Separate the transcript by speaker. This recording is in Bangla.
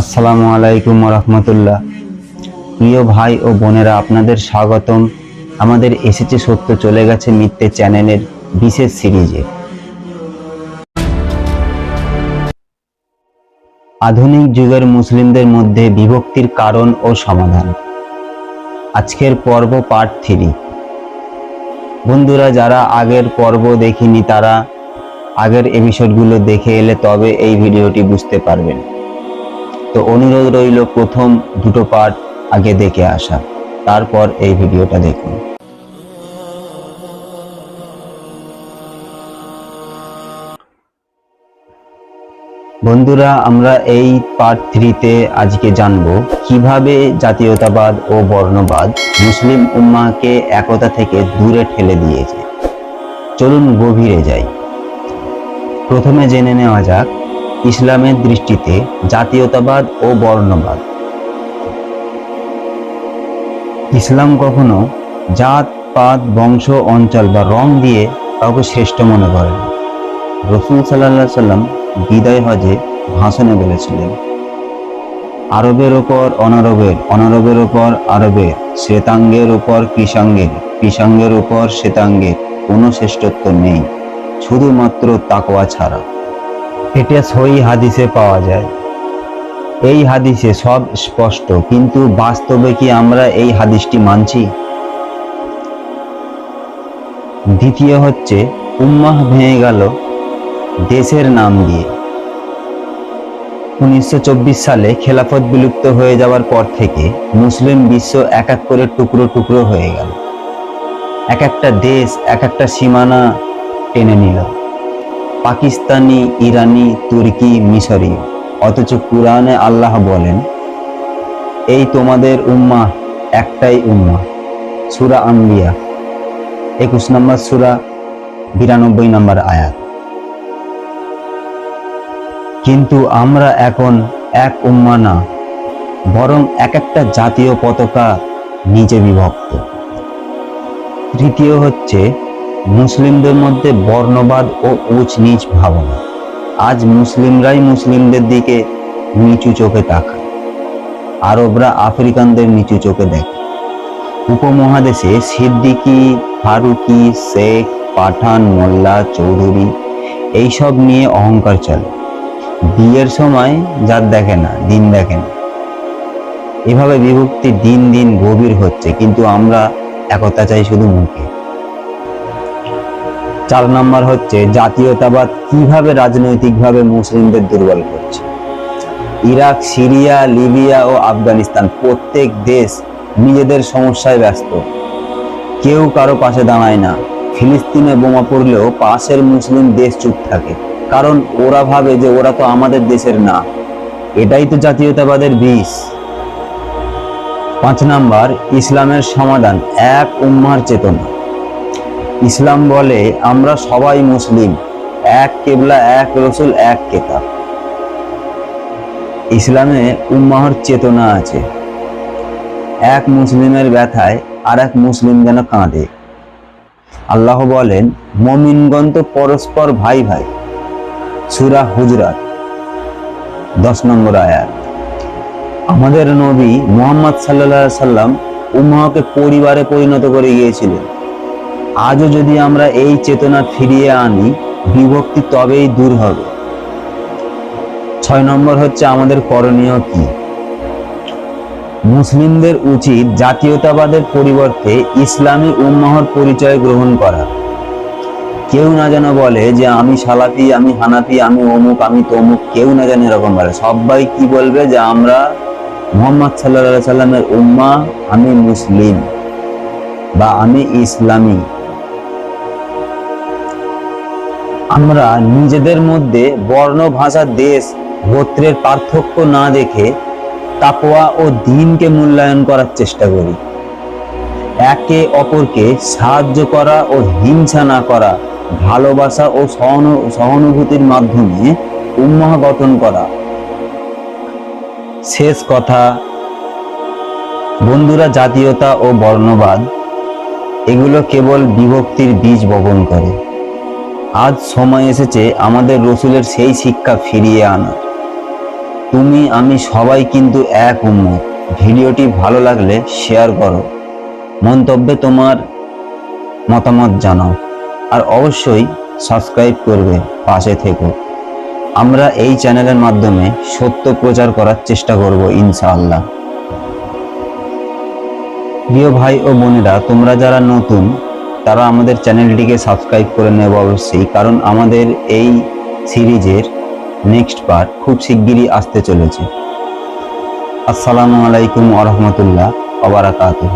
Speaker 1: আসসালামু আলাইকুম রহমতুল্লাহ। প্রিয় ভাই ও বোনেরা, আপনাদের স্বাগতম। আমাদের এসেছে সত্য চলে গেছে মিথ্যে চ্যানেলের বিশেষ সিরিজে। আধুনিক যুগের মুসলিমদের মধ্যে বিভক্তির কারণ ও সমাধান। আজকের পর্ব পার্ট থ্রি বন্ধুরা, যারা আগের পর্ব দেখিনি তারা আগের এপিসোডগুলো দেখে এলে তবে এই ভিডিওটি বুঝতে পারবেন। তো অনুরোধ রইল প্রথম দুটো পার্ট আগে দেখে আসা। তারপর এই ভিডিওটা দেখুন। বন্ধুরা, আমরা এই পার্ট থ্রিতে আজকে জানব কীভাবে জাতীয়তাবাদ ও বর্ণবাদ মুসলিম উম্মাকে একতা থেকে দূরে ঠেলে দিয়েছে। চলুন গভীরে যাই। প্রথমে জেনে নেওয়া যাক ইসলামের দৃষ্টিতে জাতীয়তাবাদ ও বর্ণবাদ। ইসলাম কখনো জাত, পাত, বংশ, অঞ্চল বা রং দিয়ে কাউকে শ্রেষ্ঠ মনে করে না। রসুল সাল্লাহ সাল্লাম বিদায় হজে ভাষণে বলেছিলেন, আরবের ওপর অনারবের অনারবের ওপর আরবের, শ্বেতাঙ্গের উপর কৃষাঙ্গের কৃষাঙ্গের উপর শ্বেতাঙ্গের কোনো শ্রেষ্ঠত্ব নেই, শুধুমাত্র তাকোয়া ছাড়া। এটা সই হাদিসে পাওয়া যায়। এই হাদিসে সব স্পষ্ট, কিন্তু বাস্তবে কি আমরা এই হাদিসটি মানছি? দ্বিতীয় হচ্ছে, উম্মাহ ভেঙে গেল দেশের নাম দিয়ে। উনিশশো চব্বিশ সালে খেলাফত বিলুপ্ত হয়ে যাওয়ার পর থেকে মুসলিম বিশ্ব এক এক করে টুকরো টুকরো হয়ে গেল। এক একটা দেশ, এক একটা সীমানা টেনে নিল। পাকিস্তানি, ইরানি, তুর্কি মিশরীয় অথচ কুরআনে আল্লাহ বলেন, এই তোমাদের উম্মা একটাই উম্মা, সুরা আম্বিয়া একুশ নম্বর সুরা, বিরানব্বই নম্বর আয়াত। কিন্তু আমরা এখন এক উম্মা না, বরং এক একটা জাতীয় পতাকা নিজে বিভক্ত। তৃতীয় হচ্ছে মুসলিমদের মধ্যে বর্ণবাদ ও উচ নিচ ভাবনা। আজ মুসলিমরাই মুসলিমদের দিকে নিচু চোখে তাকায়। আরবরা আফ্রিকানদের নিচু চোখে দেখে। উপমহাদেশে সিদ্দিকি, ফারুকি, শেখ, পাঠান, মোল্লা, চৌধুরী এইসব নিয়ে অহংকার চলে। বিয়ের সময় যার দেখে না, দিন দেখে না। এভাবে বিভক্তি দিন দিন গভীর হচ্ছে, কিন্তু আমরা একতা চাই শুধু মুখে। চার নম্বর হচ্ছে জাতীয়তাবাদ কীভাবে রাজনৈতিকভাবে মুসলিমদের দুর্বল করছে। ইরাক, সিরিয়া, লিবিয়া ও আফগানিস্তান প্রত্যেক দেশ নিজেদের সমস্যায় ব্যস্ত। কেউ কারও পাশে দাঁড়ায় না। ফিলিস্তিনে বোমা পড়লেও পাশের মুসলিম দেশ চুপ থাকে। কারণ ওরা ভাবে যে ওরা তো আমাদের দেশের না। এটাই তো জাতীয়তাবাদের বিষ। পাঁচ নাম্বার, ইসলামের সমাধান এক উম্মার চেতনা। ইসলাম বলে, আমরা সবাই মুসলিম। এক কেবলা, এক রসুল, এক কেতাব। ইসলামে উম্মাহর চেতনা আছে। এক মুসলিমের ব্যথায় আর এক মুসলিম যেন কাঁদে। আল্লাহ বলেন, মমিনগণ তো পরস্পর ভাই ভাই। সুরা হুজরাত, দশ নম্বর আয়াত। আমাদের নবী মোহাম্মদ সাল্লাহ সাল্লাম উম্মাহকে পরিবারে পরিণত করে গিয়েছিলেন। আজও যদি আমরা এই চেতনা ফিরিয়ে আনি, বিভক্তি তবেই দূর হবে। ছয় নম্বর হচ্ছে আমাদের করণীয় কি? মুসলিমদের উচিত জাতীয়তাবাদের পরিবর্তে ইসলামী উম্মাহর পরিচয় গ্রহণ করা। কেউ না যেন বলে যে, আমি সালাফি, আমি হানাফি, আমি অমুক, আমি তমুক। কেউ না যেন এরকম বলে। সবাই কি বলবে যে, আমরা মোহাম্মদ সাল্লা সাল্লামের উম্মা, আমি মুসলিম বা আমি ইসলামী। আমরা নিজেদের মধ্যে বর্ণ ভাষা, দেশ, গোত্রের পার্থক্য না দেখে তাকওয়া ও দিনকে মূল্যায়ন করার চেষ্টা করি। একে অপরকে সাহায্য করা ও হিংসা না করা, ভালোবাসা ও সহানু- সহানুভূতির মাধ্যমে উম্মাহ গঠন করা। শেষ কথা, বন্ধুরা, জাতীয়তা ও বর্ণবাদ, এগুলো কেবল বিভক্তির বীজ বপন করে। আজ সময় এসেছে আমাদের রসুলের সেই শিক্ষা ফিরিয়ে আনার। তুমি, আমি সবাই কিন্তু এক উম্মত। ভিডিওটি ভালো লাগলে শেয়ার করো। মন্তব্যে তোমার মতামত জানাও। আর অবশ্যই সাবস্ক্রাইব করবে পাশে থেকো। আমরা এই চ্যানেলের মাধ্যমে সত্য প্রচার করার চেষ্টা করব ইনশাআল্লাহ। প্রিয় ভাই ও বোনেরা, তোমরা যারা নতুন তারা আমাদের চ্যানেলটিকে সাবস্ক্রাইব করে নেব অবশ্যই, কারণ আমাদের এই সিরিজের নেক্সট পার্ট খুব শিগগিরই আসতে চলেছে। আসসালামু আলাইকুম আরহামতুল্লাহ অবরাকাতহ